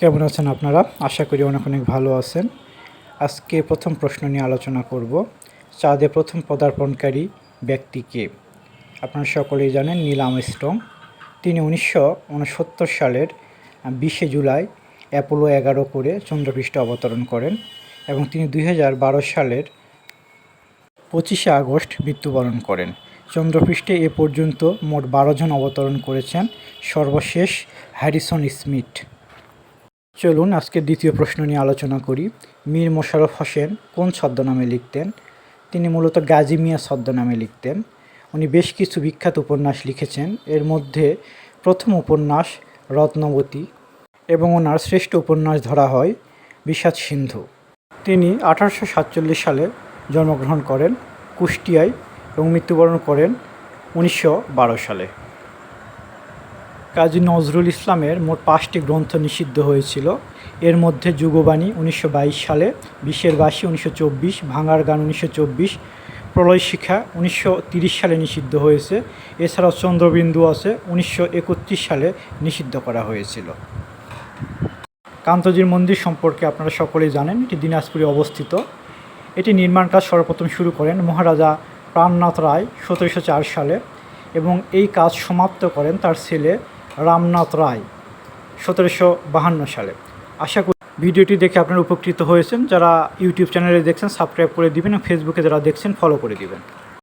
কেমন আছেন আপনারা? আশা করি অনেক অনেক ভালো আছেন। আজকে প্রথম প্রশ্ন নিয়ে আলোচনা করব। চাঁদে প্রথম পদার্পণকারী ব্যক্তি কে? আপনারা সকলেই জানেন নীল আর্মস্ট্রং। তিনি উনিশশো উনসত্তর সালের বিশে জুলাই অ্যাপোলো এগারো করে চন্দ্রপৃষ্ঠে অবতরণ করেন এবং তিনি দুই হাজার বারো সালের পঁচিশে আগস্ট মৃত্যুবরণ করেন। চন্দ্রপৃষ্ঠে এ পর্যন্ত মোট বারো জন অবতরণ করেছেন। সর্বশেষ হ্যারিসন স্মিথ। চলুন আজকে দ্বিতীয় প্রশ্ন নিয়ে আলোচনা করি। মীর মোশাররফ হোসেন কোন ছদ্মনামে লিখতেন? তিনি মূলত গাজী মিয়া ছদ্মনামে লিখতেন। উনি বেশ কিছু বিখ্যাত উপন্যাস লিখেছেন। এর মধ্যে প্রথম উপন্যাস রত্নবতী এবং ওনার শ্রেষ্ঠ উপন্যাস ধরা হয় বিষাদ সিন্ধু। তিনি আঠারোশো সাতচল্লিশ সালে জন্মগ্রহণ করেন কুষ্টিয়ায় এবং মৃত্যুবরণ করেন উনিশশো বারো সালে। কাজী নজরুল ইসলামের মোট পাঁচটি গ্রন্থ নিষিদ্ধ হয়েছিল। এর মধ্যে যুগবাণী উনিশশো বাইশ সালে বিশের বাসী উনিশশো চব্বিশ, ভাঙার গান উনিশশো চব্বিশ, প্রলয় শিখা উনিশশো সালে নিষিদ্ধ হয়েছে। এছাড়াও চন্দ্রবিন্দু আছে উনিশশো একত্রিশ সালে নিষিদ্ধ করা হয়েছিল। কান্তজির মন্দির সম্পর্কে আপনারা সকলেই জানেন, এটি দিনাজপুরে অবস্থিত। এটি নির্মাণ কাজ সর্বপ্রথম শুরু করেন মহারাজা প্রাণনাথ রায় সতেরোশো চার সালে এবং এই কাজ সমাপ্ত করেন তার ছেলে রামনাথ রায়, সতেরোশো বাহান্ন সালে। আশা করি ভিডিওটি দেখে আপনারা উপকৃত হয়েছেন। যারা ইউটিউব চ্যানেলে দেখছেন, সাবস্ক্রাইব করে দিবেন এবং ফেসবুকে যারা দেখছেন ফলো করে দিবেন।